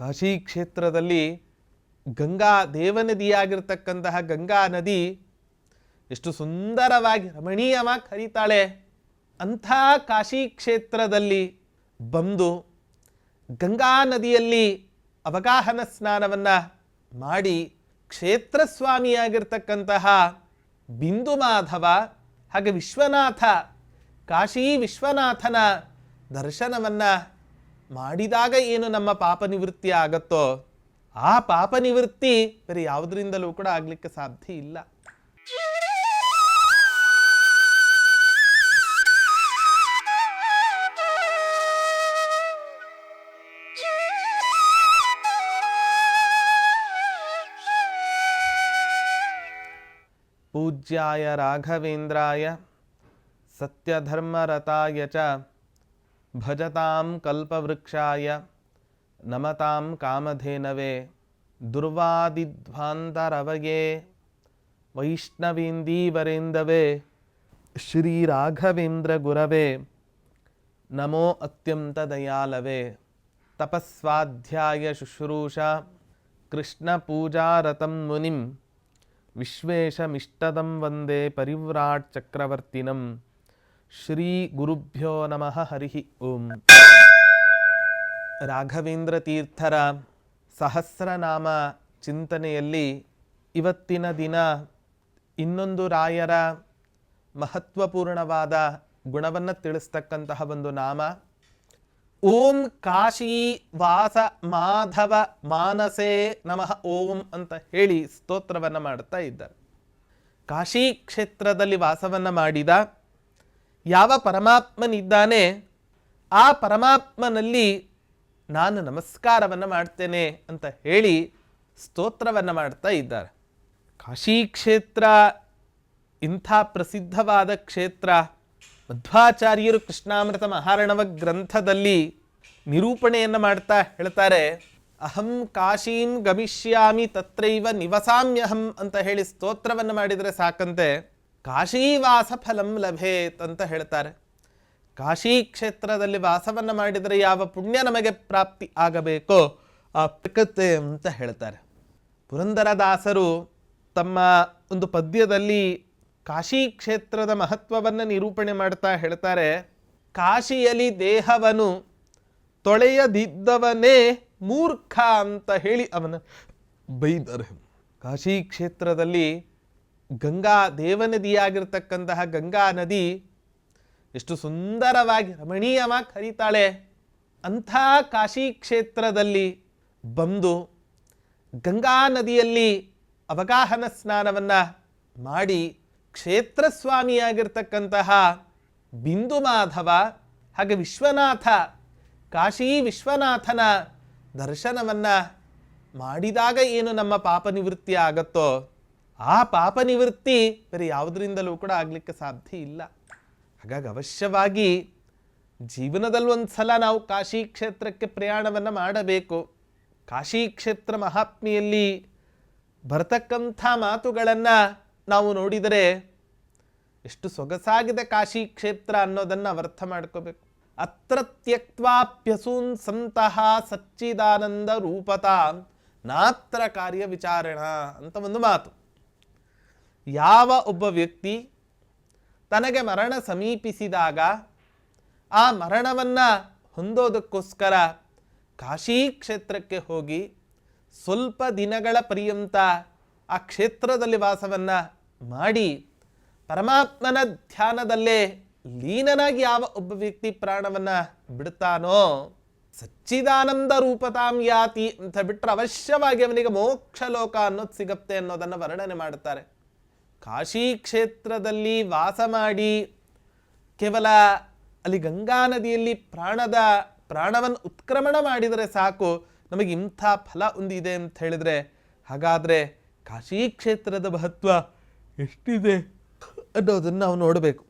ಕಾಶಿ ಕ್ಷೇತ್ರದಲ್ಲಿ ಗಂಗಾ ದೇವನದಿಯಾಗಿರ್ತಕ್ಕಂತಹ ಗಂಗಾ ನದಿ ಎಷ್ಟು ಸುಂದರವಾಗಿ ರಮಣೀಯವಾಗಿ ಹರಿತಾಳೆ, ಅಂಥ ಕಾಶಿ ಕ್ಷೇತ್ರದಲ್ಲಿ ಬಂದು ಗಂಗಾ ನದಿಯಲ್ಲಿ ಅವಗಾಹನ ಸ್ನಾನವನ್ನು ಮಾಡಿ ಕ್ಷೇತ್ರ ಸ್ವಾಮಿಯಾಗಿರ್ತಕ್ಕಂತಹ ಬಿಂದು ಮಾಧವ ಹಾಗೆ ವಿಶ್ವನಾಥ, ಕಾಶಿ ವಿಶ್ವನಾಥನ ದರ್ಶನವನ್ನು ಮಾಡಿದಾಗ ಏನು ನಮ್ಮ ಪಾಪ ನಿವೃತ್ತಿ ಆಗತ್ತೋ, ಆ ಪಾಪ ನಿವೃತ್ತಿ ಬೇರೆ ಯಾವುದರಿಂದಲೂ ಕೂಡ ಆಗಲಿಕ್ಕೆ ಸಾಧ್ಯ ಇಲ್ಲ. ಪೂಜ್ಯಾಯ ರಾಘವೇಂದ್ರಾಯ ಸತ್ಯಧರ್ಮರತಾಯ ಚ भजतां कल्पवृक्षाय नमतां कामधेनवे दुर्वादिध्वान्तरवये वैष्णवीन्दीवरेन्दवे श्रीराघवेन्द्रगुरवे नमो अत्यन्तदयालवे शुश्रूषा कृष्णपूजारतं मुनिं विश्वेशमिष्टदं वन्दे परिव्राट्चक्रवर्तिनम् ಶ್ರೀ ಗುರುಭ್ಯೋ ನಮಃ ಹರಿ ಓಂ. ರಾಘವೇಂದ್ರ ತೀರ್ಥರ ಸಹಸ್ರನಾಮ ಚಿಂತನೆಯಲ್ಲಿ ಇವತ್ತಿನ ದಿನ ಇನ್ನೊಂದು ರಾಯರ ಮಹತ್ವಪೂರ್ಣವಾದ ಗುಣವನ್ನು ತಿಳಿಸ್ತಕ್ಕಂತಹ ಒಂದು ನಾಮ. ಓಂ ಕಾಶಿ ವಾಸ ಮಾಧವ ಮಾನಸೇ ನಮಃ ಓಂ ಅಂತ ಹೇಳಿ ಸ್ತೋತ್ರವನ್ನು ಮಾಡ್ತಾ ಇದ್ದಾರೆ. ಕಾಶಿ ಕ್ಷೇತ್ರದಲ್ಲಿ ವಾಸವನ್ನು ಮಾಡಿದ ಯಾವ ಪರಮಾತ್ಮನಿದ್ದಾನೆ, ಆ ಪರಮಾತ್ಮನಲ್ಲಿ ನಾನು ನಮಸ್ಕಾರವನ್ನು ಮಾಡ್ತೇನೆ ಅಂತ ಹೇಳಿ ಸ್ತೋತ್ರವನ್ನು ಮಾಡ್ತಾ ಇದ್ದಾರೆ. ಕಾಶಿ ಕ್ಷೇತ್ರ, ಇಂಥ ಪ್ರಸಿದ್ಧವಾದ ಕ್ಷೇತ್ರ, ಮಧ್ವಾಚಾರ್ಯರು ಕೃಷ್ಣಾಮೃತ ಮಹಾರಣವ ಗ್ರಂಥದಲ್ಲಿ ನಿರೂಪಣೆಯನ್ನು ಮಾಡ್ತಾ ಹೇಳ್ತಾರೆ. ಅಹಂ ಕಾಶೀಂ ಗಮಿಷ್ಯಾಮಿ ತತ್ರೈವ ನಿವಸಾಮ್ಯಹಂ ಅಂತ ಹೇಳಿ ಸ್ತೋತ್ರವನ್ನು ಮಾಡಿದರೆ ಸಾಕಂತೆ. ಕಾಶೀವಾಸ ಫಲಂ ಲಭೇತ್ ಅಂತ ಹೇಳ್ತಾರೆ. ಕಾಶಿ ಕ್ಷೇತ್ರದಲ್ಲಿ ವಾಸವನ್ನು ಮಾಡಿದರೆ ಯಾವ ಪುಣ್ಯ ನಮಗೆ ಪ್ರಾಪ್ತಿ ಆಗಬೇಕೋ ಆ ಪ್ರಕೃತಿ ಅಂತ ಹೇಳ್ತಾರೆ. ಪುರಂದರದಾಸರು ತಮ್ಮ ಒಂದು ಪದ್ಯದಲ್ಲಿ ಕಾಶಿ ಕ್ಷೇತ್ರದ ಮಹತ್ವವನ್ನು ನಿರೂಪಣೆ ಮಾಡ್ತಾ ಹೇಳ್ತಾರೆ. ಕಾಶಿಯಲ್ಲಿ ದೇಹವನು ತೊಳೆಯದಿದ್ದವನೇ ಮೂರ್ಖ ಅಂತ ಹೇಳಿ ಅವನ ಬೈದರು. ಕಾಶಿ ಕ್ಷೇತ್ರದಲ್ಲಿ ಗಂಗಾ ದೇವನದಿಯಾಗಿರ್ತಕ್ಕಂತಹ ಗಂಗಾ ನದಿ ಎಷ್ಟು ಸುಂದರವಾಗಿ ರಮಣೀಯವಾಗಿ ಹರಿತಾಳೆ. ಅಂಥ ಕಾಶಿ ಕ್ಷೇತ್ರದಲ್ಲಿ ಬಂದು ಗಂಗಾ ನದಿಯಲ್ಲಿ ಅವಗಾಹನ ಸ್ನಾನವನ್ನು ಮಾಡಿ ಕ್ಷೇತ್ರ ಸ್ವಾಮಿಯಾಗಿರ್ತಕ್ಕಂತಹ ಬಿಂದು ಮಾಧವ ಹಾಗೆ ವಿಶ್ವನಾಥ, ಕಾಶಿ ವಿಶ್ವನಾಥನ ದರ್ಶನವನ್ನು ಮಾಡಿದಾಗ ಏನು ನಮ್ಮ ಪಾಪ ನಿವೃತ್ತಿ ಆಗತ್ತೋ? ಆ ಪಾಪ ನಿವೃತ್ತಿ ಬೇರೆ ಯಾವುದರಿಂದಲೂ ಕೂಡ ಆಗಲಿಕ್ಕೆ ಸಾಧ್ಯ ಇಲ್ಲ. ಹಾಗಾಗಿ ಅವಶ್ಯವಾಗಿ ಜೀವನದಲ್ಲಿ ಒಂದು ಸಲ ನಾವು ಕಾಶಿ ಕ್ಷೇತ್ರಕ್ಕೆ ಪ್ರಯಾಣವನ್ನು ಮಾಡಬೇಕು. ಕಾಶಿ ಕ್ಷೇತ್ರ ಮಹಾತ್ಮೆಯಲ್ಲಿ ಬರತಕ್ಕಂಥ ಮಾತುಗಳನ್ನು ನಾವು ನೋಡಿದರೆ ಎಷ್ಟು ಸೊಗಸಾಗಿದೆ ಕಾಶಿ ಕ್ಷೇತ್ರ ಅನ್ನೋದನ್ನು ಅರ್ಥ ಮಾಡ್ಕೋಬೇಕು. ಅತ್ರ ಸಂತಹ ಸಚ್ಚಿದಾನಂದ ರೂಪತ ನಾತ್ರ ಕಾರ್ಯ ವಿಚಾರಣ ಅಂತ ಒಂದು ಮಾತು. ಯಾವ ಒಬ್ಬ ವ್ಯಕ್ತಿ ತನಗೆ ಮರಣ ಸಮೀಪಿಸಿದಾಗ ಆ ಮರಣವನ್ನು ಹೊಂದೋದಕ್ಕೋಸ್ಕರ ಕಾಶಿ ಕ್ಷೇತ್ರಕ್ಕೆ ಹೋಗಿ ಸ್ವಲ್ಪ ದಿನಗಳ ಪರ್ಯಂತ ಆ ಕ್ಷೇತ್ರದಲ್ಲಿ ವಾಸವನ್ನು ಮಾಡಿ ಪರಮಾತ್ಮನ ಧ್ಯಾನದಲ್ಲೇ ಲೀನನಾಗಿ ಯಾವ ಒಬ್ಬ ವ್ಯಕ್ತಿ ಪ್ರಾಣವನ್ನು ಬಿಡ್ತಾನೋ ಸಚ್ಚಿದಾನಂದ ರೂಪತಾಂ ಯಾತಿ ಅಂತ ಬಿಟ್ಟರೆ ಅವಶ್ಯವಾಗಿ ಅವನಿಗೆ ಮೋಕ್ಷ ಲೋಕ ಅನ್ನೋದು ಸಿಗುತ್ತೆ ಅನ್ನೋದನ್ನು ವರ್ಣನೆ ಮಾಡ್ತಾರೆ ಕಾಶಿ ಕ್ಷೇತ್ರದಲ್ಲಿ ವಾಸ ಮಾಡಿ ಕೇವಲ ಅಲ್ಲಿ ಗಂಗಾ ನದಿಯಲ್ಲಿ ಪ್ರಾಣದ ಪ್ರಾಣವನ್ನು ಉತ್ಕ್ರಮಣ ಮಾಡಿದರೆ ಸಾಕು, ನಮಗೆ ಇಂಥ ಫಲ ಒಂದಿದೆ ಅಂತ ಹೇಳಿದರೆ, ಹಾಗಾದರೆ ಕಾಶಿ ಕ್ಷೇತ್ರದ ಮಹತ್ವ ಎಷ್ಟಿದೆ ಅನ್ನೋದನ್ನು ನಾವು ನೋಡಬೇಕು.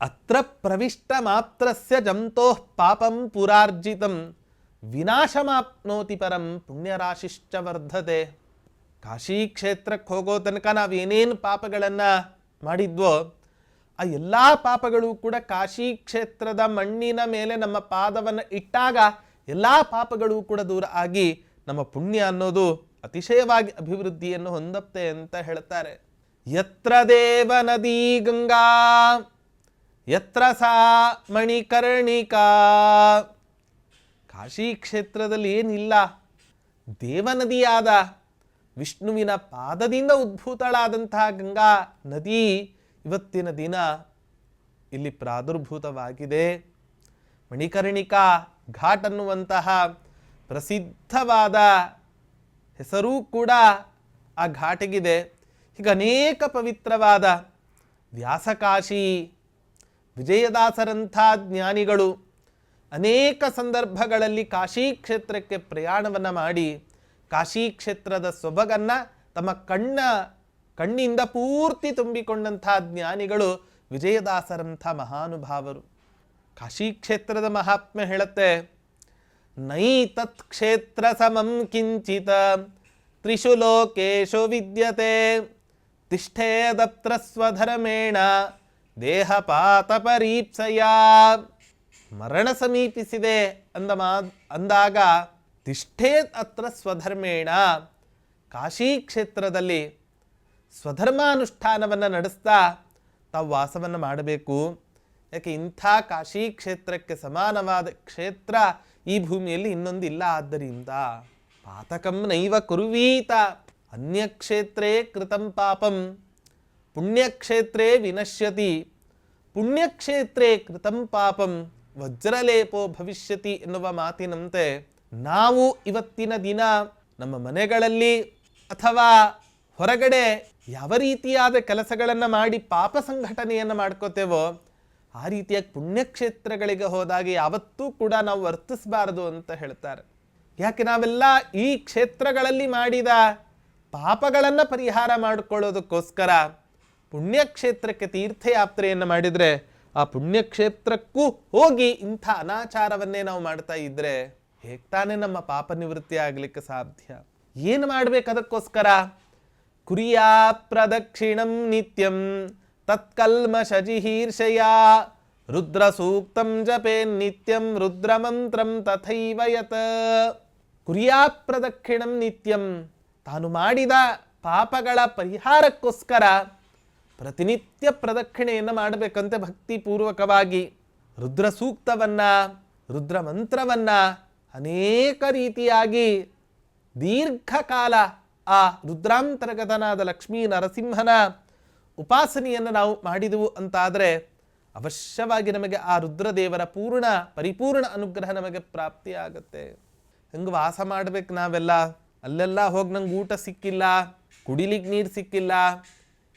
ಅತ್ರ ಪ್ರವಿಷ್ಟ ಮಾತ್ರಸ್ಯ ಜಂತೋ ಪಾಪಂ ಪುರಾರ್ಜಿತಂ, ವಿನಾಶಮಾಪ್ನೋತಿ ಪರಂ ಪುಣ್ಯರಾಶಿಶ್ಚ ವರ್ಧತೆ. ಕಾಶಿ ಕ್ಷೇತ್ರಕ್ಕೆ ಹೋಗೋ ತನಕ ನಾವೇನೇನು ಪಾಪಗಳನ್ನು ಮಾಡಿದ್ವೋ, ಆ ಎಲ್ಲ ಪಾಪಗಳು ಕೂಡ ಕಾಶಿ ಕ್ಷೇತ್ರದ ಮಣ್ಣಿನ ಮೇಲೆ ನಮ್ಮ ಪಾದವನ್ನು ಇಟ್ಟಾಗ ಎಲ್ಲ ಪಾಪಗಳು ಕೂಡ ದೂರ ಆಗಿ ನಮ್ಮ ಪುಣ್ಯ ಅನ್ನೋದು ಅತಿಶಯವಾಗಿ ಅಭಿವೃದ್ಧಿಯನ್ನು ಹೊಂದತ್ತೆ ಅಂತ ಹೇಳ್ತಾರೆ. ಯತ್ರ ದೇವ ನದಿ ಗಂಗಾ, ಯತ್ರ ಸಾ ಮಣಿಕರ್ಣಿಕಾ. ಕಾಶಿ ಕ್ಷೇತ್ರದಲ್ಲಿ ಏನಿಲ್ಲ, ದೇವನದಿಯಾದ ವಿಷ್ಣುವಿನ ಪಾದದಿಂದ ಉದ್ಭೂತಳಾದಂತಹ ಗಂಗಾ ನದಿ ಇವತ್ತಿನ ದಿನ ಇಲ್ಲಿ ಪ್ರಾದುರ್ಭೂತವಾಗಿದೆ. ಮಣಿಕರ್ಣಿಕಾ ಘಾಟ್ ಅನ್ನುವಂತಹ ಪ್ರಸಿದ್ಧವಾದ ಹೆಸರೂ ಕೂಡ ಆ ಘಾಟಿಗಿದೆ. ಹೀಗೆ ಅನೇಕ ಪವಿತ್ರವಾದ ವ್ಯಾಸಕಾಶಿ, ವಿಜಯದಾಸರಂಥ ಜ್ಞಾನಿಗಳು ಅನೇಕ ಸಂದರ್ಭಗಳಲ್ಲಿ ಕಾಶಿ ಕ್ಷೇತ್ರಕ್ಕೆ ಪ್ರಯಾಣವನ್ನು ಮಾಡಿ ಕಾಶಿ ಕ್ಷೇತ್ರದ ಸೊಬಗನ್ನ ತಮ್ಮ ಕಣ್ಣ, ಕಣ್ಣಿಂದ ಪೂರ್ತಿ ತುಂಬಿಕೊಂಡಂಥ ಜ್ಞಾನಿಗಳು ವಿಜಯದಾಸರಂಥ ಮಹಾನುಭಾವರು. ಕಾಶಿ ಕ್ಷೇತ್ರದ ಮಹಾತ್ಮೆ ಹೇಳುತ್ತೆ, ನೈ ತತ್ ಕ್ಷೇತ್ರ ಸಮಂ ಕಿಂಚಿತ, ತ್ರಿಷು ಲೋಕೇಶು ವಿದ್ಯತೆ ತಿಷ್ಠೇದತ್ರ ಸ್ವಧರ್ಮೇಣ ದೇಹಪಾತ ಪರೀಪ್ಸಯ, ಮರಣ ಸಮೀಪಿಸಿದೆ ಅಂದ ಅಂದಾಗ ತಿಷ್ಠೇತ್ ಅತ್ರ ಸ್ವಧರ್ಮೇಣ. ಕಾಶಿ ಕ್ಷೇತ್ರದಲ್ಲಿ ಸ್ವಧರ್ಮಾನುಷ್ಠಾನವನ್ನು ನಡೆಸ್ತಾ ತಾವು ವಾಸವನ್ನು ಮಾಡಬೇಕು. ಯಾಕೆ ಇಂಥ ಕಾಶಿ ಕ್ಷೇತ್ರಕ್ಕೆ ಸಮಾನವಾದ ಕ್ಷೇತ್ರ ಈ ಭೂಮಿಯಲ್ಲಿ ಇನ್ನೊಂದು ಇಲ್ಲ ಆದ್ದರಿಂದ ಪಾತಕಂ ನೈವ ಕುರುವೀತ. ಅನ್ಯಕ್ಷೇತ್ರೇ ಕೃತಂ ಪಾಪಂ. ಪುಣ್ಯಕ್ಷೇತ್ರೇ ವಿನಶ್ಯತಿ. ಪುಣ್ಯಕ್ಷೇತ್ರೇ ಕೃತಂ ಪಾಪಂ. ವಜ್ರಲೇಪೋ ಭವಿಷ್ಯತಿ ಎನ್ನುವ ಮಾತಿನಂತೆ ನಾವು ಇವತ್ತಿನ ದಿನ ನಮ್ಮ ಮನೆಗಳಲ್ಲಿ ಅಥವಾ ಹೊರಗಡೆ ಯಾವ ರೀತಿಯಾದ ಕೆಲಸಗಳನ್ನು ಮಾಡಿ ಪಾಪ ಸಂಘಟನೆಯನ್ನು ಮಾಡ್ಕೋತೇವೋ, ಆ ರೀತಿಯ ಪುಣ್ಯಕ್ಷೇತ್ರಗಳಿಗೆ ಹೋದಾಗ ಯಾವತ್ತೂ ಕೂಡ ನಾವು ವರ್ತಿಸಬಾರದು ಅಂತ ಹೇಳ್ತಾರೆ. ಯಾಕೆ ನಾವೆಲ್ಲ ಈ ಕ್ಷೇತ್ರಗಳಲ್ಲಿ ಮಾಡಿದ ಪಾಪಗಳನ್ನು ಪರಿಹಾರ ಮಾಡಿಕೊಳ್ಳೋದಕ್ಕೋಸ್ಕರ ಪುಣ್ಯಕ್ಷೇತ್ರಕ್ಕೆ ತೀರ್ಥಯಾತ್ರೆಯನ್ನು ಮಾಡಿದರೆ ಆ ಪುಣ್ಯಕ್ಷೇತ್ರಕ್ಕೂ ಹೋಗಿ ಇಂಥ ಅನಾಚಾರವನ್ನೇ ನಾವು ಮಾಡ್ತಾ ಇದ್ರೆ ಹೇಗೆ ನಮ್ಮ ಪಾಪ ನಿವೃತ್ತಿ ಆಗಲಿಕ್ಕೆ ಸಾಧ್ಯ? ಏನು ಮಾಡ್ಬೇಕು ಅದಕ್ಕೋಸ್ಕರ? ಕುರಿಯಾ ಪ್ರದಕ್ಷಿಣಂ ನಿತ್ಯಂ ತತ್ಕಲ್ಮಷಜಿಹೀರ್ಷಯ ರುದ್ರ ಸೂಕ್ತಂ ಜಪೇ ನಿತ್ಯಂ ರುದ್ರಮಂತ್ರಂ ತಥೈವ ಯತ್. ಕುರಿಯಾ ಪ್ರದಕ್ಷಿಣಂ ನಿತ್ಯಂ, ತಾನು ಮಾಡಿದ ಪಾಪಗಳ ಪರಿಹಾರಕ್ಕೋಸ್ಕರ ಪ್ರತಿನಿತ್ಯ ಪ್ರದಕ್ಷಿಣೆಯನ್ನು ಮಾಡಬೇಕಂತೆ ಭಕ್ತಿಪೂರ್ವಕವಾಗಿ. ರುದ್ರ ಸೂಕ್ತವನ್ನ, ರುದ್ರ ಮಂತ್ರವನ್ನ ಅನೇಕ ರೀತಿಯಾಗಿ ದೀರ್ಘಕಾಲ ಆ ರುದ್ರಾಂತರ್ಗತನಾದ ಲಕ್ಷ್ಮೀ ನರಸಿಂಹನ ಉಪಾಸನೆಯನ್ನು ನಾವು ಮಾಡಿದೆವು ಅಂತಾದರೆ ಅವಶ್ಯವಾಗಿ ನಮಗೆ ಆ ರುದ್ರದೇವರ ಪೂರ್ಣ, ಪರಿಪೂರ್ಣ ಅನುಗ್ರಹ ನಮಗೆ ಪ್ರಾಪ್ತಿಯಾಗತ್ತೆ. ಹೆಂಗೆ ವಾಸ ಮಾಡ್ಬೇಕು ನಾವೆಲ್ಲ? ಅಲ್ಲೆಲ್ಲ ಹೋಗಿ ನಂಗೆ ಊಟ ಸಿಕ್ಕಿಲ್ಲ ಕುಡಿಲಿಕ್ಕೆ ನೀರು ಸಿಕ್ಕಿಲ್ಲ.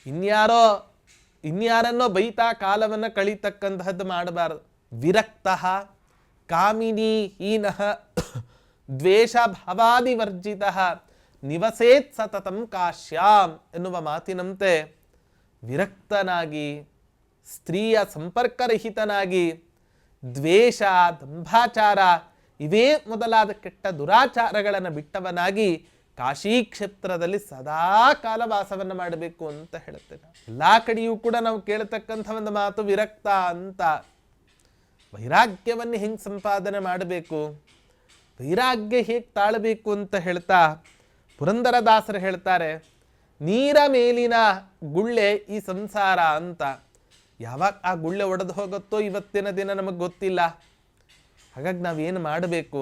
ಇನ್ಯಾರೋ, ಇನ್ಯಾರನ್ನೋ ಬೈತಾ ಕಾಲವನ್ನು ಕಳೀತಕ್ಕಂತಹದ್ದು ಮಾಡಬಾರದು. ವಿರಕ್ತ. ಕಾಮಿನಿ ಹೀನಃ ದ್ವೇಷ ಭಾವಾದಿವರ್ಜಿತ ನಿವಸೇತ್ ಸತತಂ ಕಾಶ್ಯಾಂ ಎನ್ನುವ ಮಾತಿನಂತೆ ವಿರಕ್ತನಾಗಿ, ಸ್ತ್ರೀಯ ಸಂಪರ್ಕರಹಿತನಾಗಿ, ದ್ವೇಷ, ದಂಭಾಚಾರ ಇವೇ ಮೊದಲಾದ ಕೆಟ್ಟ ದುರಾಚಾರಗಳನ್ನು ಬಿಟ್ಟವನಾಗಿ ಕಾಶಿ ಕ್ಷೇತ್ರದಲ್ಲಿ ಸದಾ ಕಾಲ ವಾಸವನ್ನು ಮಾಡಬೇಕು ಅಂತ ಹೇಳುತ್ತೇನೆ. ಎಲ್ಲ ಕಡೆಯೂ ಕೂಡ ನಾವು ಕೇಳತಕ್ಕಂಥ ಒಂದು ಮಾತು ವಿರಕ್ತ ಅಂತ. ವೈರಾಗ್ಯವನ್ನು ಹೆಂಗೆ ಸಂಪಾದನೆ ಮಾಡಬೇಕು? ವೈರಾಗ್ಯ ಹೇಗೆ ತಾಳಬೇಕು ಅಂತ ಹೇಳ್ತಾ ಪುರಂದರದಾಸರು ಹೇಳ್ತಾರೆ, ನೀರ ಮೇಲಿನ ಗುಳ್ಳೆ ಈ ಸಂಸಾರ ಅಂತ. ಯಾವಾಗ ಆ ಗುಳ್ಳೆ ಒಡೆದು ಹೋಗುತ್ತೋ ಇವತ್ತಿನ ದಿನ ನಮಗೆ ಗೊತ್ತಿಲ್ಲ. ಹಾಗಾಗಿ ನಾವೇನು ಮಾಡಬೇಕು?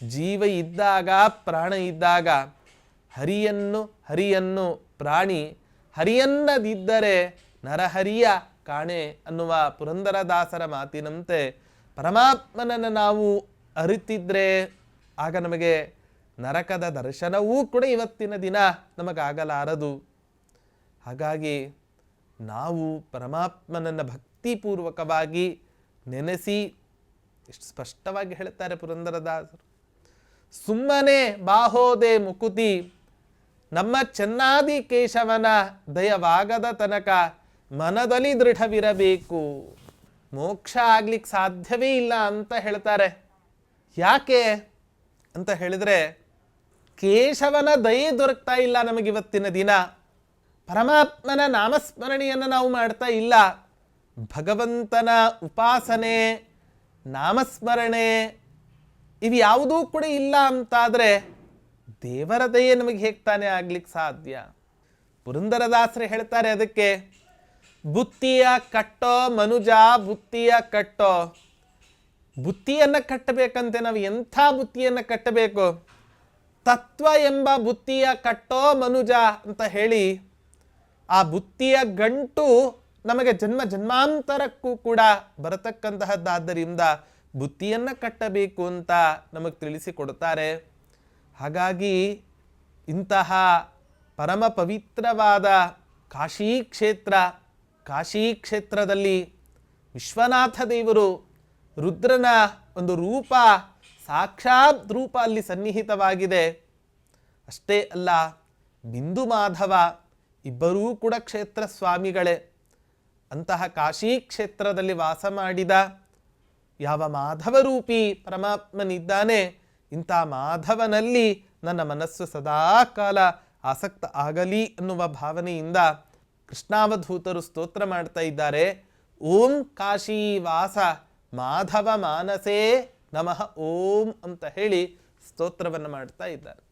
ಜೀವ ಇದ್ದಾಗ, ಪ್ರಾಣ ಇದ್ದಾಗ ಹರಿಯನ್ನು ಹರಿಯನ್ನು ಪ್ರಾಣಿ ಹರಿಯನ್ನದಿದ್ದರೆ ನರಹರಿಯ ಕಾಣೆ ಅನ್ನುವ ಪುರಂದರದಾಸರ ಮಾತಿನಂತೆ ಪರಮಾತ್ಮನನ್ನು ನಾವು ಅರಿತಿದ್ರೆ ಆಗ ನಮಗೆ ನರಕದ ದರ್ಶನವೂ ಕೂಡ ಇವತ್ತಿನ ದಿನ ನಮಗಾಗಲಾರದು. ಹಾಗಾಗಿ ನಾವು ಪರಮಾತ್ಮನನ್ನು ಭಕ್ತಿಪೂರ್ವಕವಾಗಿ ನೆನೆಸಿ, ಎಷ್ಟು ಸ್ಪಷ್ಟವಾಗಿ ಹೇಳ್ತಾರೆ ಪುರಂದರದಾಸರು. ಸುಮ್ಮನೆ ಬಾಹೋದೆ ಮುಕುತಿ, ನಮ್ಮ ಚೆನ್ನಾದಿ ಕೇಶವನ ದಯವಾಗದ ತನಕ ಮನದಲ್ಲಿ ದೃಢವಿರಬೇಕು. ಮೋಕ್ಷ ಆಗ್ಲಿಕ್ಕೆ ಸಾಧ್ಯವೇ ಇಲ್ಲ ಅಂತ ಹೇಳ್ತಾರೆ. ಯಾಕೆ ಅಂತ ಹೇಳಿದ್ರೆ, ಕೇಶವನ ದಯೆ ದೊರಕ್ತಾ ಇಲ್ಲ ನಮಗಿವತ್ತಿನ ದಿನ. ಪರಮಾತ್ಮನ ನಾಮಸ್ಮರಣೆಯನ್ನು ನಾವು ಮಾಡ್ತಾ ಇಲ್ಲ. ಭಗವಂತನ ಉಪಾಸನೆ, ನಾಮಸ್ಮರಣೆ, ಇವು ಯಾವುದೂ ಕೂಡ ಇಲ್ಲ ಅಂತಾದರೆ ದೇವರ ದಯೆ ನಮಗೆ ಹೇಗ್ತಾನೆ ತಾನೇ ಆಗ್ಲಿಕ್ಕೆ ಸಾಧ್ಯ? ಪುರಂದರದಾಸರು ಹೇಳ್ತಾರೆ ಅದಕ್ಕೆ ಬುತ್ತಿಯ ಕಟ್ಟೋ ಮನುಜ, ಬುತ್ತಿಯ ಕಟ್ಟೋ. ಬುತ್ತಿಯನ್ನು ಕಟ್ಟಬೇಕಂತೆ ನಾವು ಎಂಥ ಬುತ್ತಿಯನ್ನು ಕಟ್ಟಬೇಕು? ತತ್ವ ಎಂಬ ಬುತ್ತಿಯ ಕಟ್ಟೋ ಮನುಜ ಅಂತ ಹೇಳಿ ಆ ಬುತ್ತಿಯ ಗಂಟು ನಮಗೆ ಜನ್ಮ ಜನ್ಮಾಂತರಕ್ಕೂ ಕೂಡ ಬರತಕ್ಕಂತಹದ್ದಾದ್ದರಿಂದ ಬುತ್ತಿಯನ್ನು ಕಟ್ಟಬೇಕು ಅಂತ ನಮಗೆ ತಿಳಿಸಿಕೊಡುತ್ತಾರೆ. ಹಾಗಾಗಿ ಇಂತಹ ಪರಮ ಪವಿತ್ರವಾದ ಕಾಶಿ ಕ್ಷೇತ್ರ ಕಾಶಿ ಕ್ಷೇತ್ರದಲ್ಲಿ ವಿಶ್ವನಾಥ ದೇವರು ರುದ್ರನ ಒಂದು ರೂಪ, ಸಾಕ್ಷಾತ್ ರೂಪ ಅಲ್ಲಿ ಸನ್ನಿಹಿತವಾಗಿದೆ. ಅಷ್ಟೇ ಅಲ್ಲ, ಬಿಂದು ಮಾಧವ ಇಬ್ಬರೂ ಕೂಡ ಕ್ಷೇತ್ರ ಸ್ವಾಮಿಗಳೇ. ಅಂತಹ ಕಾಶಿ ಕ್ಷೇತ್ರದಲ್ಲಿ ವಾಸ ಮಾಡಿದ ಯಾವ ಮಾಧವರೂಪಿ ಪರಮಾತ್ಮನಿದ್ದಾನೆ, ಇಂಥ ಮಾಧವನಲ್ಲಿ ನನ್ನ ಮನಸ್ಸು ಸದಾ ಕಾಲ ಆಸಕ್ತ ಆಗಲಿ ಅನ್ನುವ ಭಾವನೆಯಿಂದ ಕೃಷ್ಣಾವಧೂತರು ಸ್ತೋತ್ರ ಮಾಡ್ತಾ ಇದ್ದಾರೆ. ಓಂ ಕಾಶೀವಾಸ ಮಾಧವ ಮಾನಸೇ ನಮಃ ಓಂ ಅಂತ ಹೇಳಿ ಸ್ತೋತ್ರವನ್ನು ಮಾಡ್ತಾ ಇದ್ದಾರೆ.